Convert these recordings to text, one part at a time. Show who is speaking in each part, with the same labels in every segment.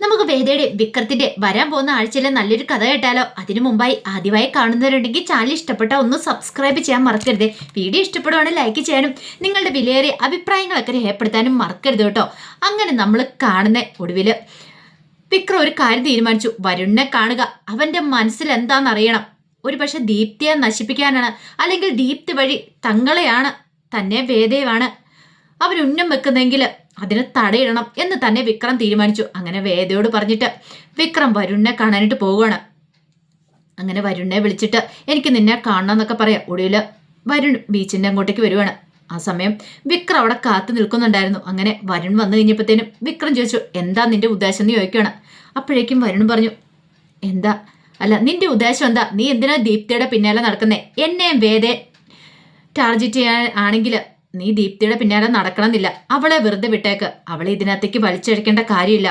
Speaker 1: നമുക്ക് വേദയുടെ വിക്രത്തിന്റെ വരാൻ പോകുന്ന ആഴ്ചയിലെ നല്ലൊരു കഥ കേട്ടാലോ? അതിനു മുമ്പായി ആദ്യമായി കാണുന്നവരുണ്ടെങ്കിൽ ചാനൽ ഇഷ്ടപ്പെട്ട ഒന്ന് സബ്സ്ക്രൈബ് ചെയ്യാൻ മറക്കരുത്. വീഡിയോ ഇഷ്ടപ്പെടുവാണെങ്കിൽ ലൈക്ക് ചെയ്യാനും നിങ്ങളുടെ വിലയേറിയ അഭിപ്രായങ്ങളൊക്കെ രേഖപ്പെടുത്താനും മറക്കരുത് കേട്ടോ. അങ്ങനെ നമ്മൾ കാണുന്ന ഒടുവിൽ വിക്രം ഒരു കാര്യം തീരുമാനിച്ചു. വരുണിനെ കാണുക. അവന്റെ മനസ്സിൽ എന്താണെന്നറിയണം. ഒരു പക്ഷെ ദീപ്തിയെ നശിപ്പിക്കാനാണ്. അല്ലെങ്കിൽ ദീപ്തി വഴി തങ്ങളെയാണ് തന്നെ വേദയുമാണ്. അവരുന്നം വെക്കുന്നെങ്കിൽ അതിന് തടയിടണം എന്ന് തന്നെ വിക്രം തീരുമാനിച്ചു. അങ്ങനെ വേദയോട് പറഞ്ഞിട്ട് വിക്രം വരുണിനെ കാണാനായിട്ട് പോവുകയാണ്. അങ്ങനെ വരുണിനെ വിളിച്ചിട്ട് എനിക്ക് നിന്നെ കാണണം എന്നൊക്കെ പറയാം. ഒടുവിൽ വരുൺ ബീച്ചിന്റെ അങ്ങോട്ടേക്ക് വരുവാണ്. ആ സമയം വിക്രം അവിടെ കാത്തു നിൽക്കുന്നുണ്ടായിരുന്നു. അങ്ങനെ വരുൺ വന്നു കഴിഞ്ഞപ്പോഴത്തേനും വിക്രം ചോദിച്ചു എന്താ നിന്റെ ഉദ്ദേശം? എന്ന് ചോദിക്കുകയാണ്. അപ്പോഴേക്കും വരുൺ പറഞ്ഞു എന്താ? അല്ല നിന്റെ ഉദ്ദേശം എന്താ? നീ എന്തിനാ ദീപ്തിയുടെ പിന്നാലെ നടക്കുന്നേ? എന്നെയും വേദേ ടാർജറ്റ് ചെയ്യാൻ ആണെങ്കിൽ നീ ദീപ്തിയുടെ പിന്നാലെ നടക്കണമെന്നില്ല. അവളെ വെറുതെ വിട്ടേക്ക്. അവളെ ഇതിനകത്തേക്ക് വലിച്ചഴിക്കേണ്ട കാര്യമില്ല.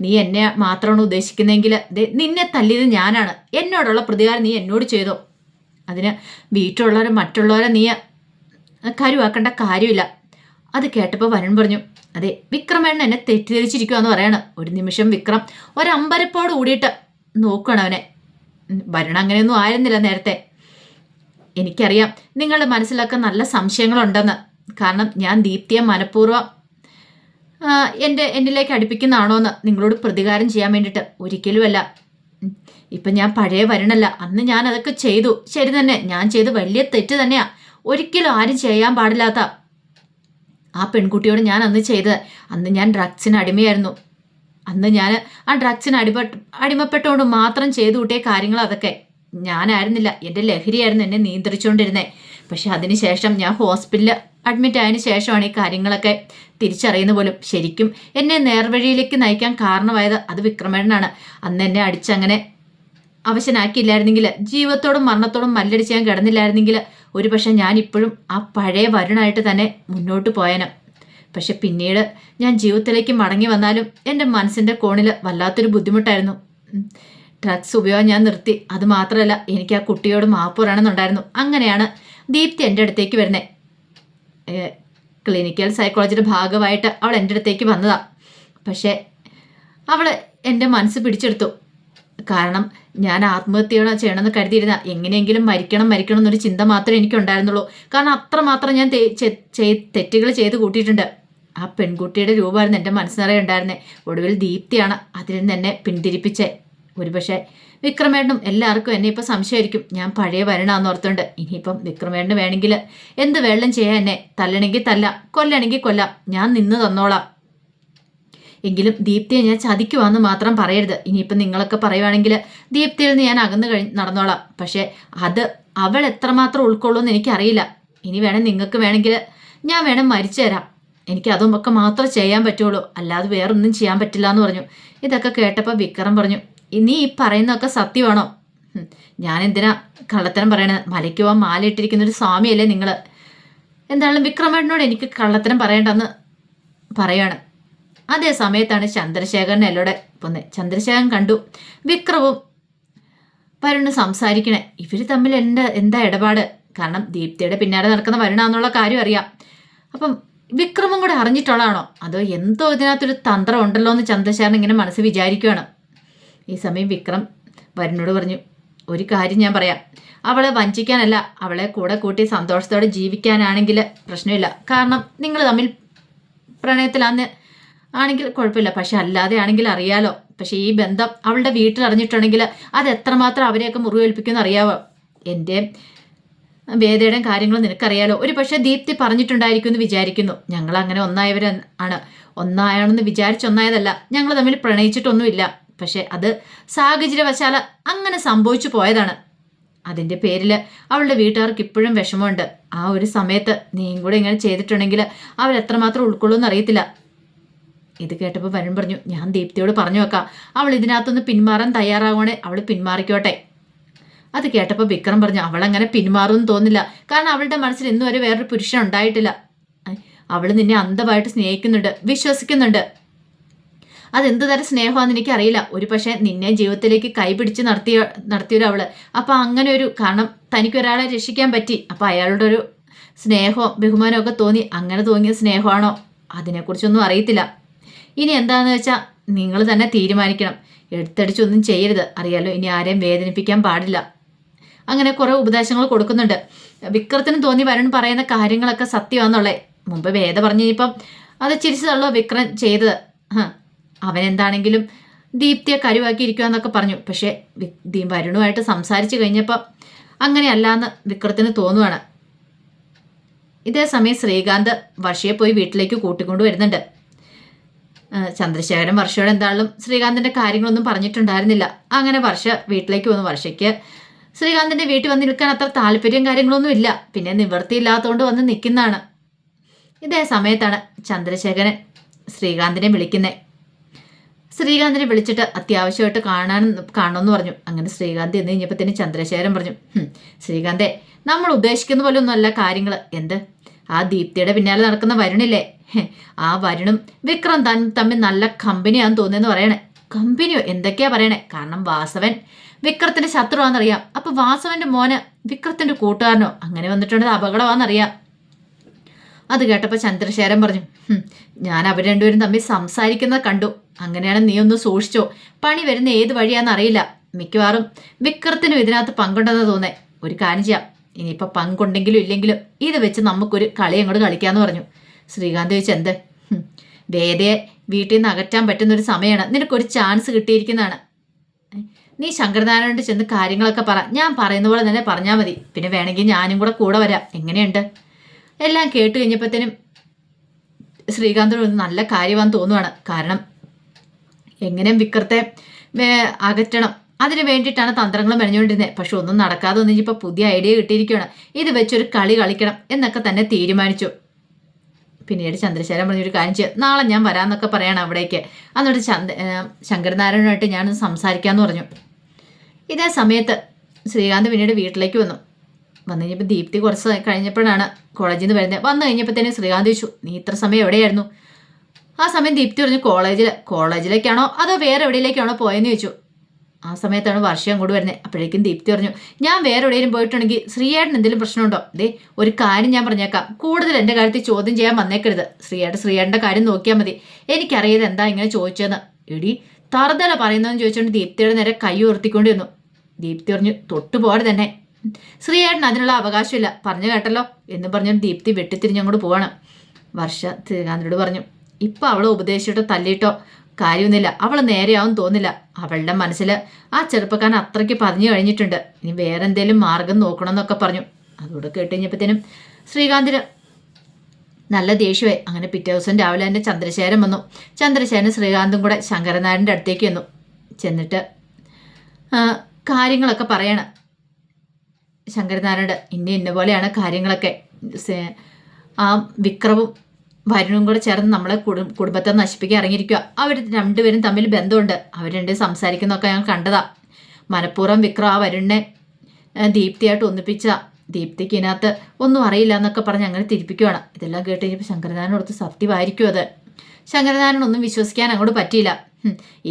Speaker 1: നീ എന്നെ മാത്രമാണ് ഉദ്ദേശിക്കുന്നതെങ്കിൽ നിന്നെ തല്ലിയത് ഞാനാണ്. എന്നോടുള്ള പ്രതികാരം നീ എന്നോട് ചെയ്തോ? അതിന് വീട്ടിലുള്ളവരെ മറ്റുള്ളവരെ നീ കരുവാക്കേണ്ട കാര്യമില്ല. അത് കേട്ടപ്പോൾ വരുൺ പറഞ്ഞു അതെ വിക്രമേണ്ണ എന്നെ തെറ്റിദ്ധരിച്ചിരിക്കുവാന്ന് പറയാണ്. ഒരു നിമിഷം വിക്രം ഒരമ്പരപ്പോട് കൂടിയിട്ട് നോക്കണവനെ വരുൺ അങ്ങനെയൊന്നും ആയിരുന്നില്ല നേരത്തെ. എനിക്കറിയാം. നിങ്ങളുടെ മനസ്സിലൊക്കെ നല്ല സംശയങ്ങളുണ്ടെന്ന്. കാരണം ഞാൻ ദീപ്തിയെ മനഃപൂർവം എന്റെ എന്നിലേക്ക് അടുപ്പിക്കുന്നതാണോ എന്ന് നിങ്ങളോട് പ്രതികാരം ചെയ്യാൻ വേണ്ടിയിട്ട് ഒരിക്കലുമല്ല. ഇപ്പം ഞാൻ പഴയ വരണല്ല അന്ന് ഞാൻ അതൊക്കെ ചെയ്തു. ശരി തന്നെ ഞാൻ ചെയ്ത് വലിയ തെറ്റ് തന്നെയാ. ഒരിക്കലും ആരും ചെയ്യാൻ പാടില്ലാത്ത ആ പെൺകുട്ടിയോട് ഞാൻ അന്ന് ചെയ്തത് അന്ന് ഞാൻ ഡ്രഗ്സിന് അടിമയായിരുന്നു. അന്ന് ഞാൻ ആ ഡ്രഗ്സിന് അടിമ അടിമപ്പെട്ടുകൊണ്ട് മാത്രം ചെയ്തു കൂട്ടിയ കാര്യങ്ങൾ അതൊക്കെ. ഞാനായിരുന്നില്ല. എന്റെ ലഹരിയായിരുന്നു എന്നെ നിയന്ത്രിച്ചുകൊണ്ടിരുന്നത് പക്ഷെ അതിനുശേഷം ഞാൻ ഹോസ്പിറ്റലിൽ അഡ്മിറ്റ് ആയതിനു ശേഷമാണ് ഈ കാര്യങ്ങളൊക്കെ തിരിച്ചറിയുന്ന പോലും. ശരിക്കും എന്നെ നേർവഴിയിലേക്ക് നയിക്കാൻ കാരണമായത് അത് വിക്രമേണനാണ് അന്ന് എന്നെ അടിച്ചങ്ങനെ അവശനാക്കിയില്ലായിരുന്നെങ്കിൽ ജീവിതത്തോടും മരണത്തോടും മല്ലടിച്ച് ഞാൻ കിടന്നില്ലായിരുന്നെങ്കിൽ ഞാൻ ഇപ്പോഴും ആ പഴയ വരുണായിട്ട് തന്നെ മുന്നോട്ട് പോയനം. പക്ഷെ പിന്നീട് ഞാൻ ജീവിതത്തിലേക്ക് മടങ്ങി വന്നാലും എന്റെ മനസ്സിന്റെ കോണിൽ വല്ലാത്തൊരു ബുദ്ധിമുട്ടായിരുന്നു. ഡ്രഗ്സ് ഉപയോഗം ഞാൻ നിർത്തി. അത് മാത്രമല്ല എനിക്ക് ആ കുട്ടിയോട് മാപ്പ് പറയണമെന്നുണ്ടായിരുന്നു. അങ്ങനെയാണ് ദീപ്തി എന്റെ അടുത്തേക്ക് വരുന്നത് ക്ലിനിക്കൽ സൈക്കോളജിയുടെ ഭാഗമായിട്ട് അവൾ എന്റെ അടുത്തേക്ക് വന്നതാ. പക്ഷേ അവൾ എന്റെ മനസ്സ് പിടിച്ചെടുത്തു. കാരണം ഞാൻ ആത്മഹത്യയോടെ ചെയ്യണമെന്ന് കരുതിയിരുന്ന. എങ്ങനെയെങ്കിലും മരിക്കണം മരിക്കണം എന്നൊരു ചിന്ത മാത്രമേ എനിക്കുണ്ടായിരുന്നുള്ളൂ. കാരണം അത്രമാത്രം ഞാൻ തെറ്റുകൾ ചെയ്ത് കൂട്ടിയിട്ടുണ്ട്. ആ പെൺകുട്ടിയുടെ രൂപമായിരുന്നു എന്റെ മനസ്സിനറിയുണ്ടായിരുന്നത് ഒടുവിൽ ദീപ്തിയാണ് അതിൽ നിന്ന് എന്നെ പിന്തിരിപ്പിച്ചേ. ഒരുപക്ഷെ വിക്രമേണ്ടും എല്ലാവർക്കും എന്നെ ഇപ്പം സംശയമായിരിക്കും. ഞാൻ പഴയ വരണാന്ന് ഓർത്തുണ്ട് ഇനിയിപ്പം വിക്രമേട്ടന് വേണമെങ്കിൽ എന്ത് വെള്ളം ചെയ്യാൻ എന്നെ തല്ലണമെങ്കിൽ തല്ല കൊല്ലണമെങ്കിൽ കൊല്ലാം. ഞാൻ നിന്ന് തന്നോളാം. എങ്കിലും ദീപ്തിയെ ഞാൻ ചതിക്കുവാന്ന് മാത്രം പറയരുത്. ഇനിയിപ്പം നിങ്ങളൊക്കെ പറയുവാണെങ്കിൽ ദീപ്തിയിൽ നിന്ന് ഞാൻ അകന്നു കഴി നടന്നോളാം. പക്ഷേ അത് അവൾ എത്രമാത്രം ഉൾക്കൊള്ളുമെന്ന് എനിക്കറിയില്ല. ഇനി വേണം നിങ്ങൾക്ക് വേണമെങ്കിൽ ഞാൻ വേണം മരിച്ചു തരാം. എനിക്ക് അതും ഒക്കെ മാത്രമേ ചെയ്യാൻ പറ്റുള്ളൂ. അല്ലാതെ വേറൊന്നും ചെയ്യാൻ പറ്റില്ല എന്ന് പറഞ്ഞു. ഇതൊക്കെ കേട്ടപ്പോൾ വിക്രം പറഞ്ഞു നീ ഈ പറയുന്നതൊക്കെ സത്യമാണോ ഞാൻ എന്തിനാ കള്ളത്തരം പറയണത് മലയ്ക്ക് പോകാൻ മാലയിട്ടിരിക്കുന്ന ഒരു സ്വാമിയല്ലേ നിങ്ങൾ എന്തായാലും വിക്രമേട്ടനോട് എനിക്ക് കള്ളത്തരം പറയണ്ടെന്ന് പറയാണ് അതേ സമയത്താണ് ചന്ദ്രശേഖരൻ എല്ലോടെ പൊന്നെ. ചന്ദ്രശേഖരൻ കണ്ടു. വിക്രവും വരുണ് സംസാരിക്കണേ. ഇവർ തമ്മിൽ എന്റെ എന്താ ഇടപാട്? കാരണം ദീപ്തിയുടെ പിന്നാലെ നടക്കുന്ന വരുണാന്നുള്ള കാര്യം അറിയാം. അപ്പം വിക്രമും കൂടെ അറിഞ്ഞിട്ടുള്ളതാണോ? അതോ എന്തോ ഇതിനകത്തൊരു തന്ത്രം ഉണ്ടല്ലോ എന്ന് ചന്ദ്രശേഖരൻ ഇങ്ങനെ മനസ്സ് വിചാരിക്കുകയാണ് ഈ സമയം വിക്രം വരുണോട് പറഞ്ഞു ഒരു കാര്യം ഞാൻ പറയാം. അവളെ വഞ്ചിക്കാനല്ല അവളെ കൂടെ കൂട്ടി സന്തോഷത്തോടെ ജീവിക്കാനാണെങ്കിൽ പ്രശ്നമില്ല. കാരണം നിങ്ങൾ തമ്മിൽ പ്രണയത്തിലാന്ന് ആണെങ്കിൽ കുഴപ്പമില്ല. പക്ഷെ അല്ലാതെ ആണെങ്കിൽ അറിയാലോ. പക്ഷേ ഈ ബന്ധം അവളുടെ വീട്ടിൽ അറിഞ്ഞിട്ടുണ്ടെങ്കിൽ അത് എത്രമാത്രം അവരെയൊക്കെ മുറിവേൽപ്പിക്കുമെന്ന് അറിയാവോ? എന്റെ വേദയുടെയും കാര്യങ്ങൾ നിനക്കറിയാലോ. ഒരു പക്ഷേ ദീപ്തി പറഞ്ഞിട്ടുണ്ടായിരിക്കും എന്ന് വിചാരിക്കുന്നു. ഞങ്ങൾ അങ്ങനെ ഒന്നായവരാണ്. ഒന്നായാണെന്ന് വിചാരിച്ചൊന്നായതല്ല ഞങ്ങൾ തമ്മിൽ പ്രണയിച്ചിട്ടൊന്നുമില്ല. പക്ഷെ അത് സാഹചര്യവശാൽ അങ്ങനെ സംഭവിച്ചു പോയതാണ്. അതിന്റെ പേരിൽ അവളുടെ വീട്ടുകാർക്ക് ഇപ്പോഴും വിഷമമുണ്ട്. ആ ഒരു സമയത്ത് നീയും കൂടെ ഇങ്ങനെ ചെയ്തിട്ടുണ്ടെങ്കിൽ അവരെത്രമാത്രം ഉൾക്കൊള്ളുമെന്ന് അറിയത്തില്ല. ഇത് കേട്ടപ്പോൾ വരുൺ പറഞ്ഞു ഞാൻ ദീപ്തിയോട് പറഞ്ഞു വെക്കാം. അവൾ ഇതിനകത്തൊന്ന് പിന്മാറാൻ തയ്യാറാവുകയാണെ അവൾ പിന്മാറിക്കോട്ടെ. അത് കേട്ടപ്പോൾ വിക്രം പറഞ്ഞു അവളങ്ങനെ പിന്മാറുമെന്ന് തോന്നില്ല കാരണം അവളുടെ മനസ്സിൽ ഇന്നുവരെ വരെ വേറൊരു പുരുഷൻ ഉണ്ടായിട്ടില്ല. അവൾ നിന്നെ അന്ധമായിട്ട് സ്നേഹിക്കുന്നുണ്ട് വിശ്വസിക്കുന്നുണ്ട്. അതെന്ത് തരം സ്നേഹമാണെന്ന് എനിക്കറിയില്ല. ഒരു പക്ഷേ നിന്നെ ജീവിതത്തിലേക്ക് കൈപിടിച്ച് നടത്തിയ നടത്തിയൊരു അവൾ അപ്പം അങ്ങനെ ഒരു കാരണം തനിക്ക് ഒരാളെ രക്ഷിക്കാൻ പറ്റി. അപ്പം അയാളുടെ ഒരു സ്നേഹവും ബഹുമാനവും ഒക്കെ തോന്നി. അങ്ങനെ തോന്നിയ സ്നേഹമാണോ? അതിനെക്കുറിച്ചൊന്നും അറിയത്തില്ല. ഇനി എന്താന്ന് വെച്ചാൽ നിങ്ങൾ തന്നെ തീരുമാനിക്കണം. എടുത്തടിച്ചൊന്നും ചെയ്യരുത്. അറിയാലോ ഇനി ആരെയും വേദനിപ്പിക്കാൻ പാടില്ല. അങ്ങനെ കുറേ ഉപദേശങ്ങൾ കൊടുക്കുന്നുണ്ട്. വിക്രത്തിന് തോന്നി വരുൺ പറയുന്ന കാര്യങ്ങളൊക്കെ സത്യമാണെന്നുള്ളേ. മുമ്പ് വേദ പറഞ്ഞു കഴിഞ്ഞപ്പം അത് ചിരിച്ചു തള്ളോ വിക്രം ചെയ്തത് അവൻ എന്താണെങ്കിലും ദീപ്തിയെ കരുവാക്കിയിരിക്കുക എന്നൊക്കെ പറഞ്ഞു. പക്ഷേ വരുണുമായിട്ട് സംസാരിച്ചു കഴിഞ്ഞപ്പോൾ അങ്ങനെയല്ലാന്ന് വിക്രത്തിന് തോന്നുവാണ്. ഇതേ സമയം ശ്രീകാന്ത് വർഷയെ പോയി വീട്ടിലേക്ക് കൂട്ടിക്കൊണ്ടു വരുന്നുണ്ട്. ചന്ദ്രശേഖരൻ വർഷയോട് എന്തായാലും ശ്രീകാന്തിന്റെ കാര്യങ്ങളൊന്നും പറഞ്ഞിട്ടുണ്ടായിരുന്നില്ല. അങ്ങനെ വർഷ വീട്ടിലേക്ക് വന്നു. വർഷയ്ക്ക് ശ്രീകാന്തിന്റെ വീട്ടിൽ വന്ന് നിൽക്കാൻ അത്ര താല്പര്യം കാര്യങ്ങളൊന്നും ഇല്ല. പിന്നെ നിവൃത്തിയില്ലാത്തതുകൊണ്ട് വന്ന് നിൽക്കുന്നതാണ്. ഇതേ സമയത്താണ് ചന്ദ്രശേഖരൻ ശ്രീകാന്തിനെ വിളിക്കുന്നത് ശ്രീകാന്തിനെ വിളിച്ചിട്ട് അത്യാവശ്യമായിട്ട് കാണാൻ കാണണമെന്ന് പറഞ്ഞു. അങ്ങനെ ശ്രീകാന്ത് എന്ന് കഴിഞ്ഞപ്പോൾ തന്നെ ചന്ദ്രശേഖരൻ പറഞ്ഞു ശ്രീകാന്തെ നമ്മൾ ഉദ്ദേശിക്കുന്ന പോലെ ഒന്നുമല്ല കാര്യങ്ങൾ എന്ത്? ആ ദീപ്തിയുടെ പിന്നാലെ നടക്കുന്ന വരുണില്ലേ? ആ വരുണും വിക്രം തൻ തമ്മിൽ നല്ല കമ്പനിയാന്ന് തോന്നിയെന്ന് പറയണേ. കമ്പനിയോ? എന്തൊക്കെയാ പറയണേ? കാരണം വാസവൻ വിക്രത്തിന്റെ ശത്രുവാണെന്നറിയാം. അപ്പൊ വാസവന്റെ മോന് വിക്രത്തിന്റെ കൂട്ടുകാരനോ? അങ്ങനെ വന്നിട്ടുണ്ടത് അപകടമാണെന്നറിയാം. അത് കേട്ടപ്പോൾ ചന്ദ്രശേഖരൻ പറഞ്ഞു ഞാൻ അവർ രണ്ടുപേരും തമ്മിൽ സംസാരിക്കുന്നത് കണ്ടു. അങ്ങനെയാണ് നീ ഒന്ന് സൂക്ഷിച്ചോ. പണി വരുന്ന ഏത് വഴിയാണെന്ന് അറിയില്ല. മിക്കവാറും വിക്രത്തിനും ഇതിനകത്ത് പങ്കുണ്ടെന്ന് തോന്നേ ഒരു കാര്യം ചെയ്യാം. ഇനിയിപ്പോൾ പങ്കുണ്ടെങ്കിലും ഇല്ലെങ്കിലും ഇത് വെച്ച് നമുക്കൊരു കളി അങ്ങോട്ട് കളിക്കാമെന്ന് പറഞ്ഞു. ശ്രീകാന്ത് ചോദിച്ചു എന്ത്? വേദയെ വീട്ടിൽ നിന്ന് അകറ്റാൻ പറ്റുന്ന ഒരു സമയമാണ് നിനക്കൊരു ചാൻസ് കിട്ടിയിരിക്കുന്നതാണ്. നീ ശങ്കരനാരായണോട് ചെന്ന് കാര്യങ്ങളൊക്കെ പറ. ഞാൻ പറയുന്ന പോലെ തന്നെ പറഞ്ഞാൽ മതി. പിന്നെ വേണമെങ്കിൽ ഞാനും കൂടെ കൂടെ വരാം. എങ്ങനെയുണ്ട്? എല്ലാം കേട്ട് കഴിഞ്ഞപ്പോഴത്തേനും ശ്രീകാന്തിനോട് നല്ല കാര്യമാണെന്ന് തോന്നുവാണ്. കാരണം എങ്ങനെയും വിക്രത്തെ അകറ്റണം. അതിന് വേണ്ടിയിട്ടാണ് തന്ത്രങ്ങൾ മെനഞ്ഞുകൊണ്ടിരുന്നത് പക്ഷെ ഒന്നും നടക്കാതെ ഒന്നും ഇപ്പോൾ പുതിയ ഐഡിയ കിട്ടിയിരിക്കുകയാണ്. ഇത് വെച്ചൊരു കളി കളിക്കണം എന്നൊക്കെ തന്നെ തീരുമാനിച്ചു. പിന്നീട് ചന്ദ്രശേഖരൻ പറഞ്ഞൊരു കാര്യം ചെയ്യാം നാളെ ഞാൻ വരാമെന്നൊക്കെ പറയണം അവിടേക്ക്. എന്നിട്ട് ചന്ദ് ശങ്കരനാരായണനായിട്ട് ഞാൻ സംസാരിക്കാമെന്ന് പറഞ്ഞു. ഇതേ സമയത്ത് ശ്രീകാന്ത് പിന്നീട് വീട്ടിലേക്ക് വന്നു. വന്നു കഴിഞ്ഞപ്പോൾ ദീപ്തി കുറച്ച് കഴിഞ്ഞപ്പോഴാണ് കോളേജിൽ നിന്ന് വരുന്നത്. വന്നു കഴിഞ്ഞപ്പോൾ തന്നെ ശ്രീകാന്ത് ചോദിച്ചു നീ ഇത്ര സമയം എവിടെയായിരുന്നു? ആ സമയം ദീപ്തി പറഞ്ഞു കോളേജിൽ കോളേജിലേക്കാണോ അതോ വേറെ എവിടെയിലേക്കാണോ പോയെന്ന് ചോദിച്ചു. ആ സമയത്താണ് വർഷം കൂടി വരുന്നത്. അപ്പോഴേക്കും ദീപ്തി പറഞ്ഞു ഞാൻ വേറെ എവിടെയെങ്കിലും പോയിട്ടുണ്ടെങ്കിൽ ശ്രീയേട്ടൻ എന്തെങ്കിലും പ്രശ്നമുണ്ടോ? ദേ ഒരു കാര്യം ഞാൻ പറഞ്ഞേക്കാം. കൂടുതൽ എന്റെ കാര്യത്തിൽ ചോദ്യം ചെയ്യാൻ വന്നേക്കരുത്. ശ്രീയേട്ടൻ ശ്രീയേട്ടന്റെ കാര്യം നോക്കിയാൽ മതി. എനിക്കറിയത് എന്താ ഇങ്ങനെ ചോദിച്ചതെന്ന് എടി തറുതല പറയുന്നതെന്ന് ചോദിച്ചുകൊണ്ട് ദീപ്തിയുടെ നേരെ കൈ ഉയർത്തിക്കൊണ്ടിരുന്നു. ദീപ്തി പറഞ്ഞു തൊട്ടു പോടെ തന്നെ ശ്രീയേട്ടൻ അതിനുള്ള അവകാശമില്ല. പറഞ്ഞു കേട്ടല്ലോ. എന്ന് പറഞ്ഞു ദീപ്തി വെട്ടിത്തിരിഞ്ഞങ്ങോട്ട് പോവാണ്. വർഷ ശ്രീകാന്തിനോട് പറഞ്ഞു ഇപ്പം അവളെ ഉപദേശിച്ചിട്ടോ തല്ലിയിട്ടോ കാര്യമൊന്നുമില്ല. അവൾ നേരെയാവും തോന്നില്ല അവളുടെ മനസ്സിൽ ആ ചെറുപ്പക്കാരൻ അത്രയ്ക്ക് പറഞ്ഞു കഴിഞ്ഞിട്ടുണ്ട്. ഇനി വേറെ എന്തെങ്കിലും മാർഗം നോക്കണമെന്നൊക്കെ പറഞ്ഞു. അതുകൂടെ കേട്ട് കഴിഞ്ഞപ്പോഴത്തേനും ശ്രീകാന്തിന് നല്ല ദേഷ്യമായി. അങ്ങനെ പിറ്റേ ദിവസം രാവിലെ തന്നെ ചന്ദ്രശേഖരൻ വന്നു. ചന്ദ്രശേഖരൻ ശ്രീകാന്തും കൂടെ ശങ്കരനാരന്റെ അടുത്തേക്ക് വന്നു ചെന്നിട്ട് കാര്യങ്ങളൊക്കെ പറയണം. ശങ്കരനാരായണ ഇന്ന ഇന്ന പോലെയാണ് കാര്യങ്ങളൊക്കെ. ആ വിക്രവും വരുണും കൂടെ ചേർന്ന് നമ്മളെ കുടുംബത്തെ നശിപ്പിക്കാൻ ഇറങ്ങിയിരിക്കുക അവർ രണ്ടുപേരും തമ്മിൽ ബന്ധമുണ്ട്. അവർ രണ്ടും സംസാരിക്കുന്നതൊക്കെ ഞാൻ കണ്ടതാ. മനഃപൂർവം വിക്രം ആ വരുണിനെ ദീപ്തിയായിട്ട് ഒന്നിപ്പിച്ച. ദീപ്തിക്ക് ഇതിനകത്ത് ഒന്നും അറിയില്ല എന്നൊക്കെ പറഞ്ഞ് അങ്ങനെ തിരിപ്പിക്കുവാണ്. ഇതെല്ലാം കേട്ട് കഴിഞ്ഞപ്പോൾ ശങ്കരനാരായണ കൊടുത്ത് സത്യമായിരിക്കും അത്. ശങ്കരനാരായണൻ ഒന്നും വിശ്വസിക്കാൻ അങ്ങോട്ട് പറ്റിയില്ല.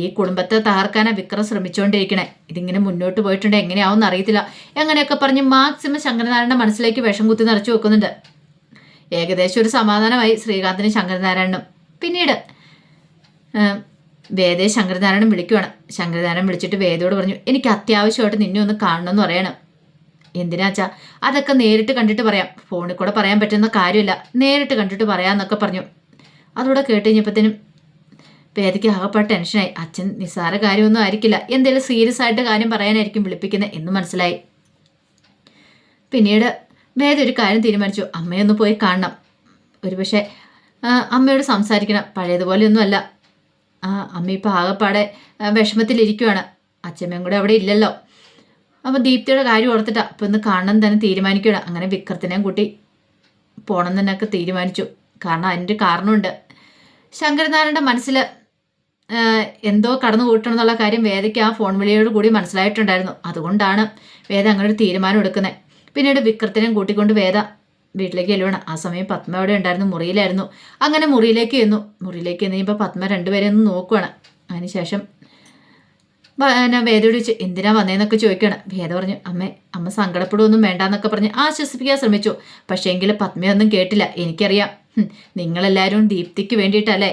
Speaker 1: ഈ കുടുംബത്തെ തകർക്കാനാണ് വിക്രം ശ്രമിച്ചുകൊണ്ടിരിക്കണേ ഇതിങ്ങനെ മുന്നോട്ട് പോയിട്ടുണ്ട് എങ്ങനെയാവും അറിയത്തില്ല. എങ്ങനെയൊക്കെ പറഞ്ഞ് മാക്സിമം ശങ്കരനാരായണന്റെ മനസ്സിലേക്ക് വിഷം കുത്തി നിറച്ചു വെക്കുന്നുണ്ട്. ഏകദേശം ഒരു സമാധാനമായി ശ്രീകാന്തിനും ശങ്കരനാരായണനും. പിന്നീട് വേദയെ ശങ്കരനാരായണൻ വിളിക്കുവാണ്. ശങ്കരനാരായണൻ വിളിച്ചിട്ട് വേദയോട് പറഞ്ഞു എനിക്ക് അത്യാവശ്യമായിട്ട് നിന്നെ ഒന്ന് കാണണമെന്ന് പറയണം. എന്തിനാച്ചാ അതൊക്കെ നേരിട്ട് കണ്ടിട്ട് പറയാം. ഫോണിൽ കൂടെ പറയാൻ പറ്റുന്ന കാര്യമില്ല. നേരിട്ട് കണ്ടിട്ട് പറയാമെന്നൊക്കെ പറഞ്ഞു. അതുകൂടെ കേട്ട് കഴിഞ്ഞപ്പോഴത്തേനും പേദയ്ക്ക് ആകപ്പാട് ടെൻഷനായി. അച്ഛൻ നിസ്സാര കാര്യമൊന്നും ആയിരിക്കില്ല. എന്തെങ്കിലും സീരിയസ് ആയിട്ട് കാര്യം പറയാനായിരിക്കും വിളിപ്പിക്കുന്നത് എന്ന് മനസ്സിലായി. പിന്നീട് വേദ ഒരു കാര്യം തീരുമാനിച്ചു. അമ്മയൊന്ന് പോയി കാണണം. ഒരുപക്ഷെ അമ്മയോട് സംസാരിക്കണം. പഴയതുപോലെയൊന്നുമല്ല. അമ്മ ഇപ്പോൾ ആകെപ്പാടെ വിഷമത്തിലിരിക്കുവാണ്. അച്ഛമ്മയും കൂടെ അവിടെ ഇല്ലല്ലോ. അപ്പോൾ ദീപ്തിയുടെ കാര്യം ഓർത്തിട്ടാ അപ്പോൾ ഒന്ന് കാണണം തന്നെ തീരുമാനിക്കുകയാണ് അങ്ങനെ വിക്രത്തിനെയും കൂട്ടി പോകണം തന്നെയൊക്കെ തീരുമാനിച്ചു. കാരണം അതിന്റെ കാരണമുണ്ട്. ശങ്കരനാരായണന്റെ മനസ്സിൽ എന്തോ കടന്നു കൂട്ടണം എന്നുള്ള കാര്യം വേദയ്ക്ക് ആ ഫോൺ വിളിയോട് കൂടി മനസ്സിലായിട്ടുണ്ടായിരുന്നു. അതുകൊണ്ടാണ് വേദ അങ്ങനെ ഒരു തീരുമാനം എടുക്കുന്നത് പിന്നീട് വിക്രത്തിനെയും കൂട്ടിക്കൊണ്ട് വേദ വീട്ടിലേക്ക് ചെല്ലുവാണ്. ആ സമയം പത്മ അവിടെ ഉണ്ടായിരുന്നു മുറിയിലായിരുന്നു. അങ്ങനെ മുറിയിലേക്ക് ചെന്നു. മുറിയിലേക്ക് ചെന്ന് കഴിയുമ്പോൾ പത്മ രണ്ടുപേരെ ഒന്ന് നോക്കുവാണ്. അതിനുശേഷം വേദയോട് ചോദിച്ചു എന്തിനാ വന്നേന്നൊക്കെ ചോദിക്കുകയാണ് വേദ പറഞ്ഞു അമ്മ അമ്മ സങ്കടപ്പെടുമൊന്നും വേണ്ടാന്നൊക്കെ പറഞ്ഞ് ആശ്വസിപ്പിക്കാൻ ശ്രമിച്ചു. പക്ഷേ എങ്കിൽ പത്മയൊന്നും കേട്ടില്ല. എനിക്കറിയാം. നിങ്ങളെല്ലാവരും ദീപ്തിക്ക് വേണ്ടിയിട്ടല്ലേ?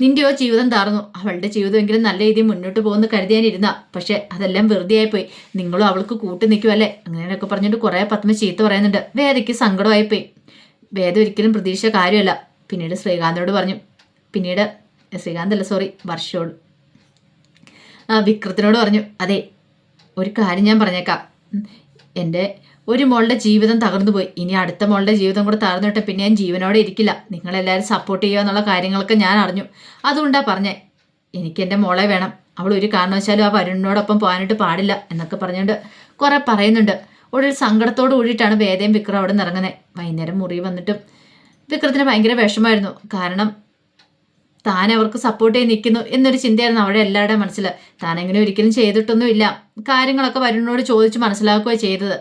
Speaker 1: നിന്റെയോ ജീവിതം താർന്നു അവളുടെ ജീവിതമെങ്കിലും നല്ല രീതിയിൽ മുന്നോട്ട് പോകുന്ന കരുതിയാനിരുന്ന. പക്ഷെ അതെല്ലാം വെറുതെ ആയിപ്പോയി നിങ്ങളും അവൾക്ക് കൂട്ടി നിൽക്കുമല്ലേ അങ്ങനെയൊക്കെ പറഞ്ഞിട്ട് കുറേ പത്മ ചീത്ത പറയുന്നുണ്ട്. വേദയ്ക്ക് സങ്കടമായിപ്പോയി. വേദ ഒരിക്കലും പ്രതീക്ഷ കാര്യമല്ല. പിന്നീട് ശ്രീകാന്തിനോട് പറഞ്ഞു. പിന്നീട് ശ്രീകാന്തല്ല സോറി വർഷയോട്. ആ വിക്രത്തിനോട് പറഞ്ഞു. അതെ ഒരു കാര്യം ഞാൻ പറഞ്ഞേക്കാം. എന്റെ ഒരു മോളുടെ ജീവിതം തകർന്നു പോയി. ഇനി അടുത്ത മോളുടെ ജീവിതം കൂടെ തകർന്നിട്ട് പിന്നെ ഞാൻ ജീവനോടെ ഇരിക്കില്ല. നിങ്ങളെല്ലാവരും സപ്പോർട്ട് ചെയ്യുക എന്നുള്ള കാര്യങ്ങളൊക്കെ ഞാൻ അറിഞ്ഞു. അതുകൊണ്ടാണ് പറഞ്ഞേ എനിക്ക് എന്റെ മോളെ വേണം. അവൾ ഒരു കാരണവശാലും ആ വരുണിനോടൊപ്പം പോകാനായിട്ട് പാടില്ല എന്നൊക്കെ പറഞ്ഞുകൊണ്ട് കുറേ പറയുന്നുണ്ട്. ഒടുവിൽ സങ്കടത്തോട് കൂടിയിട്ടാണ് വേദയും വിക്രം അവിടെ നിന്ന് ഇറങ്ങുന്നത് വൈകുന്നേരം മുറി വന്നിട്ടും വിക്രത്തിന് ഭയങ്കര വിഷമായിരുന്നു കാരണം താൻ അവർക്ക് സപ്പോർട്ട് ചെയ്ത് നിൽക്കുന്നു എന്നൊരു ചിന്തയായിരുന്നു അവിടെ എല്ലാവരുടെയും മനസ്സിൽ താനെങ്ങനെ ഒരിക്കലും ചെയ്തിട്ടൊന്നുമില്ല. കാര്യങ്ങളൊക്കെ വരുണിനോട് ചോദിച്ച് മനസ്സിലാക്കുകയാണ് ചെയ്തത്.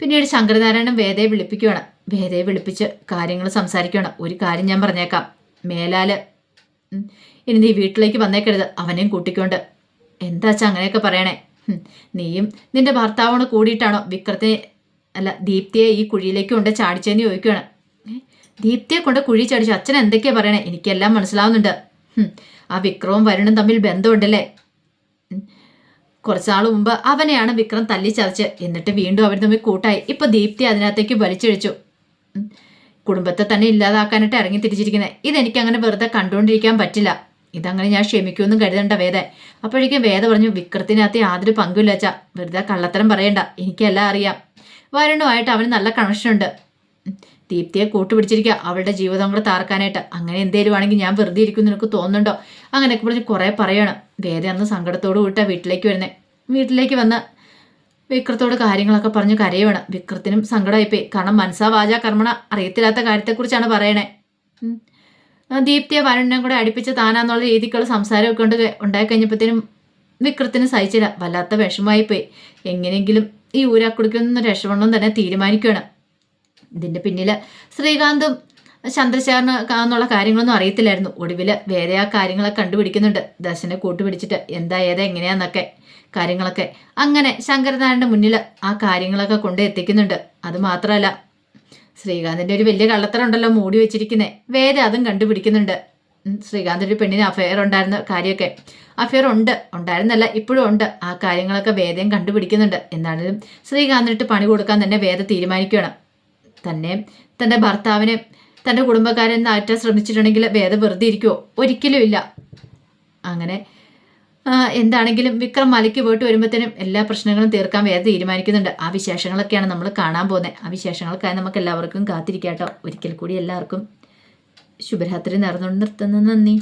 Speaker 1: പിന്നീട് ശങ്കരനാരായണൻ വേദയെ വിളിപ്പിക്കുകയാണ് വേദയെ വിളിപ്പിച്ച് കാര്യങ്ങൾ സംസാരിക്കുകയാണ് ഒരു കാര്യം ഞാൻ പറഞ്ഞേക്കാം. മേലാൽ ഇനി നീ വീട്ടിലേക്ക് വന്നേക്കരുത്. അവനെയും കൂട്ടിക്കൊണ്ട്. എന്താച്ചാ അങ്ങനെയൊക്കെ പറയണേ? നീയും നിന്റെ ഭർത്താവോട് കൂടിയിട്ടാണോ വിക്രത്തെ അല്ല ദീപ്തിയെ ഈ കുഴിയിലേക്ക് കൊണ്ട് ചാടിച്ചെന്ന് ചോദിക്കുകയാണ് ദീപ്തിയെ കൊണ്ട് കുഴി ചാടിച്ചു അച്ഛൻ എന്തൊക്കെയാ പറയണേ? എനിക്കെല്ലാം മനസ്സിലാവുന്നുണ്ട്. ആ വിക്രവും വരുണും തമ്മിൽ ബന്ധമുണ്ടല്ലേ? കുറച്ചാൾ മുമ്പ് അവനെയാണ് വിക്രം തല്ലിച്ചതച്ച് എന്നിട്ട് വീണ്ടും അവർ തമ്മിൽ കൂട്ടായി. ഇപ്പൊ ദീപ്തി അതിനകത്തേക്ക് വലിച്ചിഴിച്ചു. കുടുംബത്തെ തന്നെ ഇല്ലാതാക്കാനായിട്ട് ഇറങ്ങി തിരിച്ചിരിക്കുന്നത് ഇതെനിക്ക് അങ്ങനെ വെറുതെ കണ്ടുകൊണ്ടിരിക്കാൻ പറ്റില്ല. ഇതങ്ങനെ ഞാൻ ക്ഷമിക്കുമെന്നും കരുതണ്ട വേദ. അപ്പോഴേക്കും വേദ പറഞ്ഞു വിക്രത്തിനകത്ത് യാതൊരു പങ്കുമില്ല വെച്ചാ വെറുതെ കള്ളത്തരം പറയണ്ട. എനിക്കെല്ലാം അറിയാം. വരുണുമായിട്ട് അവന് നല്ല കണക്ഷനുണ്ട്. ദീപ്തിയെ കൂട്ടുപിടിച്ചിരിക്കുക. അവളുടെ ജീവിതം കൂടെ താർക്കാനായിട്ട് അങ്ങനെ എന്തേലും ആണെങ്കിൽ ഞാൻ വെറുതെ ഇരിക്കുന്നു നിനക്ക് തോന്നുന്നുണ്ടോ? അങ്ങനെയൊക്കെ പറഞ്ഞ് കുറേ പറയണം. വേദ അന്ന് സങ്കടത്തോട് കൂട്ടാ വീട്ടിലേക്ക് വരുന്നത് വീട്ടിലേക്ക് വന്ന് വിക്രത്തോട് കാര്യങ്ങളൊക്കെ പറഞ്ഞ് കരയുവാണ്. വിക്രത്തിനും സങ്കടമായിപ്പോയി കാരണം മനസ്സാ വാച കർമ്മണ അറിയത്തില്ലാത്ത കാര്യത്തെക്കുറിച്ചാണ് പറയണേ. ദീപ്തിയെ വരുണിനെ കൂടെ അടുപ്പിച്ച് താനാന്നുള്ള രീതിക്കുള്ള സംസാരമൊക്കെ കൊണ്ട് ഉണ്ടായി കഴിഞ്ഞപ്പോഴത്തേനും വിക്രത്തിന് സഹിച്ചില്ല. വല്ലാത്ത വിഷമമായിപ്പോയി. എങ്ങനെയെങ്കിലും ഈ ഊരാക്കുടിക്കൊന്നും രക്ഷപ്പെടണം തന്നെ തീരുമാനിക്കുകയാണ് ഇതിന്റെ പിന്നിൽ ശ്രീകാന്തും ചന്ദ്രശേഖരന് എന്നുള്ള കാര്യങ്ങളൊന്നും അറിയത്തില്ലായിരുന്നു. ഒടുവിൽ വേറെ ആ കാര്യങ്ങളൊക്കെ കണ്ടുപിടിക്കുന്നുണ്ട്. ദർശനെ കൂട്ടുപിടിച്ചിട്ട് എന്താ ഏതാ എങ്ങനെയാന്നൊക്കെ കാര്യങ്ങളൊക്കെ. അങ്ങനെ ശങ്കരനാരായണന്റെ മുന്നിൽ ആ കാര്യങ്ങളൊക്കെ കൊണ്ട് എത്തിക്കുന്നുണ്ട്. അത് മാത്രമല്ല ശ്രീകാന്തിന്റെ ഒരു വലിയ കള്ളത്തരം ഉണ്ടല്ലോ മൂടി വെച്ചിരിക്കുന്നേ. വേറെ അതും കണ്ടുപിടിക്കുന്നുണ്ട്. ഉം, ശ്രീകാന്തിന്റെ ഒരു പെണ്ണിന് അഫയർ ഉണ്ടായിരുന്ന കാര്യമൊക്കെ. അഫയർ ഉണ്ട് ഉണ്ടായിരുന്നല്ല ഇപ്പോഴും ഉണ്ട്. ആ കാര്യങ്ങളൊക്കെ വേദയും കണ്ടുപിടിക്കുന്നുണ്ട്. എന്നാലും ശ്രീകാന്തിനിട്ട് പണി കൊടുക്കാൻ തന്നെ വേദ തീരുമാനിക്കുകയാണ്. തന്നെ തന്റെ ഭർത്താവിനെ തന്റെ കുടുംബക്കാരൻ നാറ്റാൻ ശ്രമിച്ചിട്ടുണ്ടെങ്കിൽ വേദം വെറുതെ ഇരിക്കുമോ ഒരിക്കലും ഇല്ല. അങ്ങനെ എന്താണെങ്കിലും വിക്രം മലയ്ക്ക് പോയിട്ട് വരുമ്പോഴത്തേനും എല്ലാ പ്രശ്നങ്ങളും തീർക്കാൻ വേദ തീരുമാനിക്കുന്നുണ്ട്. ആ വിശേഷങ്ങളൊക്കെയാണ് നമ്മൾ കാണാൻ പോകുന്നത്. ആ വിശേഷങ്ങൾക്കായി നമുക്ക് എല്ലാവർക്കും കാത്തിരിക്കാട്ടോ. ഒരിക്കൽ കൂടി എല്ലാവർക്കും ശുഭരാത്രി നേർന്നുകൊണ്ട് നിർത്തുന്നു. നന്ദി.